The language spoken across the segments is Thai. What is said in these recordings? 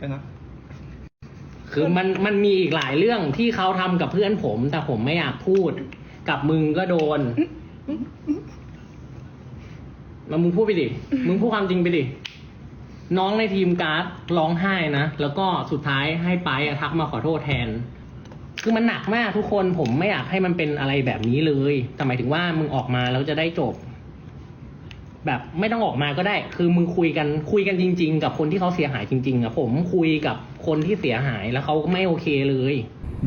กันะคือมันมันมีอีกหลายเรื่องที่เขาทำกับเพื่อนผม แต่ผมไม่อยากพูด กับมึงก็โดนมามึงพูดไปดิ มึงพูดความจริงไปดิ น้องในทีมการ์ดร้องไห้นะ แล้วก็สุดท้ายให้ไปอะทักมาขอโทษแทน คือมันหนักมากทุกคนผมไม่อยากให้มันเป็นอะไรแบบนี้เลย แต่หมายถึงว่ามึงออกมาแล้วจะได้จบ แบบไม่ต้องออกมาก็ได้ คือมึงคุยกันคุยกันจริง ๆ กับคนที่เขาเสียหายจริงๆอะผมคุยกับคนที่เสียหายแล้วเขาไม่โอเคเลย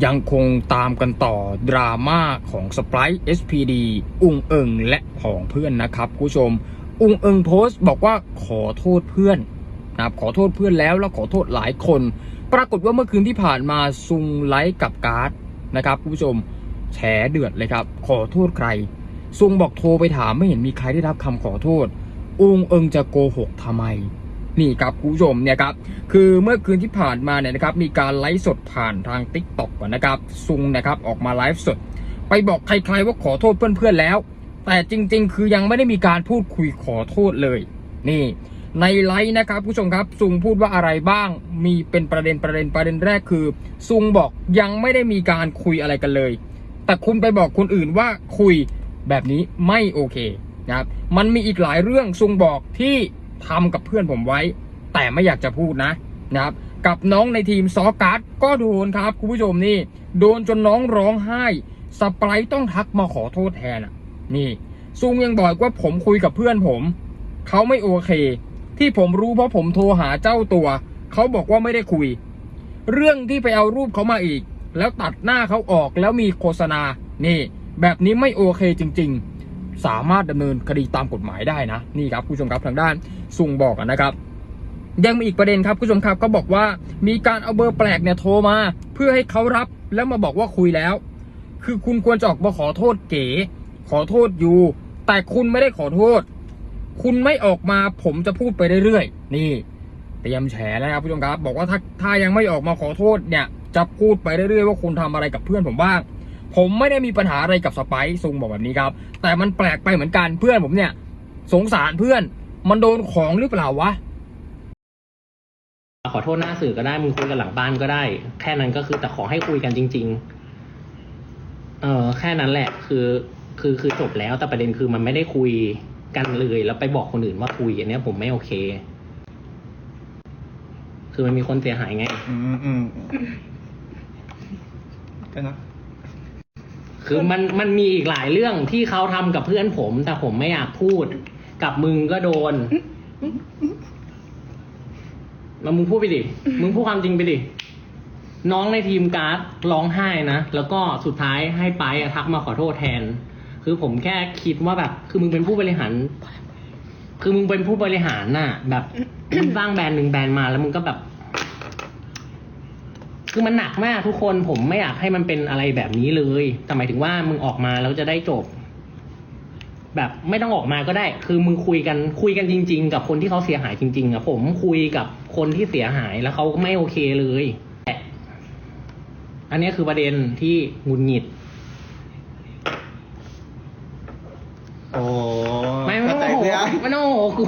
ยังคงตามกันต่อดราม่าของสป r าย SPD อุงเอิงและของเพื่อนนะครับคุณผู้ชม อุงเอิงโพสต์บอกว่าขอโทษเพื่อนนะครับขอโทษเพื่อนแล้วแล้วขอโทษหลายคน ปรากฏว่าเมื่อคืนที่ผ่านมาซุงไลฟ์กับการ์ดนะครับคุณผู้ชมแฉเดือดเลยครับ ขอโทษใคร ซุงบอกโทรไปถามไม่เห็นมีใครได้รับคำขอโทษอุงเอิงจะโกหกทำไม นี่ครับคุณผู้ชมเนี่ยครับคือเมื่อคืนที่ผ่านมาเนี่ยนะครับมีการไลฟ์สดผ่านทาง t ิ k t o k นะครับซุงนะครับออกมาไลฟ์สด ไปบอกใครๆว่าขอโทษเพื่อนๆแล้ว แต่จริง ๆ คือยังไม่ได้มีการพูดคุยขอโทษเลย นี่ในไลฟ์นะครับผู้ชมครับซุงพูดว่าอะไรบ้างมีเป็นประเด็นประเด็นประเด็นแรกคือซุงบอกยังไม่ได้มีการคุยอะไรกันเลย แต่คุณไปบอกคนอื่นว่าคุย แบบนี้ไม่โอเคนะครับ มันมีอีกหลายเรื่องซุงบอกที่ทำกับเพื่อนผมไว้ แต่ไม่อยากจะพูดนะนะครับ กับน้องในทีมซอการ์ดก็โดนครับคุณผู้ชมนี่ โดนจนน้องร้องไห้สไปร์ต้องทักมาขอโทษแทนอะ นี่ซุงยังบอกว่าผมคุยกับเพื่อนผม เขาไม่โอเค ที่ผมรู้เพราะผมโทรหาเจ้าตัว เขาบอกว่าไม่ได้คุย เรื่องที่ไปเอารูปเขามาอีก แล้วตัดหน้าเขาออกแล้วมีโฆษณานี่ แบบนี้ไม่โอเคจริง ๆ สามารถดำเนินคดีตามกฎหมายได้นะนี่ครับผู้ชมครับทางด้านซุงบอกนะครับยังมีอีกประเด็นครับผู้ชมครับก็บอกว่ามีการเอาเบอร์แปลกเนี่ยโทรมา เพื่อให้เขารับแล้วมาบอกว่าคุยแล้ว คือคุณควรจะออกมาขอโทษเก๋ ขอโทษอยู่ แต่คุณไม่ได้ขอโทษ คุณไม่ออกมาผมจะพูดไปเรื่อยๆนี่เตรียมแฉแล้วนะครับผู้ชมครับ บอกว่าถ้าถ้ายังไม่ออกมาขอโทษเนี่ยจะพูดไปเรื่อยๆว่าคุณทำอะไรกับเพื่อนผมบ้าง ผมไม่ได้มีปัญหาอะไรกับสไปซ์ซุงบอกแบบนี้ครับ แต่มันแปลกไปเหมือนกันเพื่อนผมเนี่ย สงสารเพื่อน มันโดนของหรือเปล่าวะขอโทษหน้าสื่อก็ได้มึงคุยกันหลังบ้านก็ได้ แค่นั้นก็คือแต่ขอให้คุยกันจริง ๆ เออแค่นั้นแหละ คือคือคือจบแล้วแต่ประเด็นคือมันไม่ได้คุยกันเลยแล้วไปบอกคนอื่นว่าคุยอันเนี้ยผมไม่โอเค คือมันมีคนเสียหายไง อืมอืมกันนะ คือมันมันมีอีกหลายเรื่องที่เขาทำกับเพื่อนผม แต่ผมไม่อยากพูด กับมึงก็โดนมามึงพูดไปดิ มึงพูดความจริงไปดิ น้องในทีมการ์ดร้องไห้นะ แล้วก็สุดท้ายให้ไปอะทักมาขอโทษแทน คือผมแค่คิดว่าแบบ คือมึงเป็นผู้บริหาร คือมึงเป็นผู้บริหารน่ะ แบบ มึงสร้างแบรนด์หนึ่งแบรนด์มาแล้วมึงก็แบบ คือมันหนักมากทุกคนผมไม่อยากให้มันเป็นอะไรแบบนี้เลยแต่หมายถึงว่ามึงออกมาแล้วจะได้จบ แบบไม่ต้องออกมาก็ได้ คือมึงคุยกันคุยกันจริง ๆ กับคนที่เขาเสียหายจริง ๆอะผมคุยกับคนที่เสียหายแล้วเขาก็ไม่โอเคเลยแต่อันนี้คือประเด็นที่หงุดหงิดโอ้ไม่ไม่เข้าใจโอ้โหเพื่อนไม่โอ้โหกู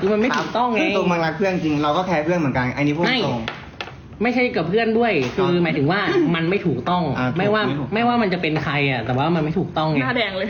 คือมันไม่ถูกต้องไงตรงมันรักเพื่อนจริง เราก็แคร์เพื่อนเหมือนกันอันนี้พูดไม่ตรง ไม่ใช่กับเพื่อนด้วย คือครับหมายถึงว่ามันไม่ถูกต้อง อ่าถูกไม่ว่าไม่ถูก ไม่ว่ามันจะเป็นใครอะ แต่ว่ามันไม่ถูกต้องไง หน้าแดงเลย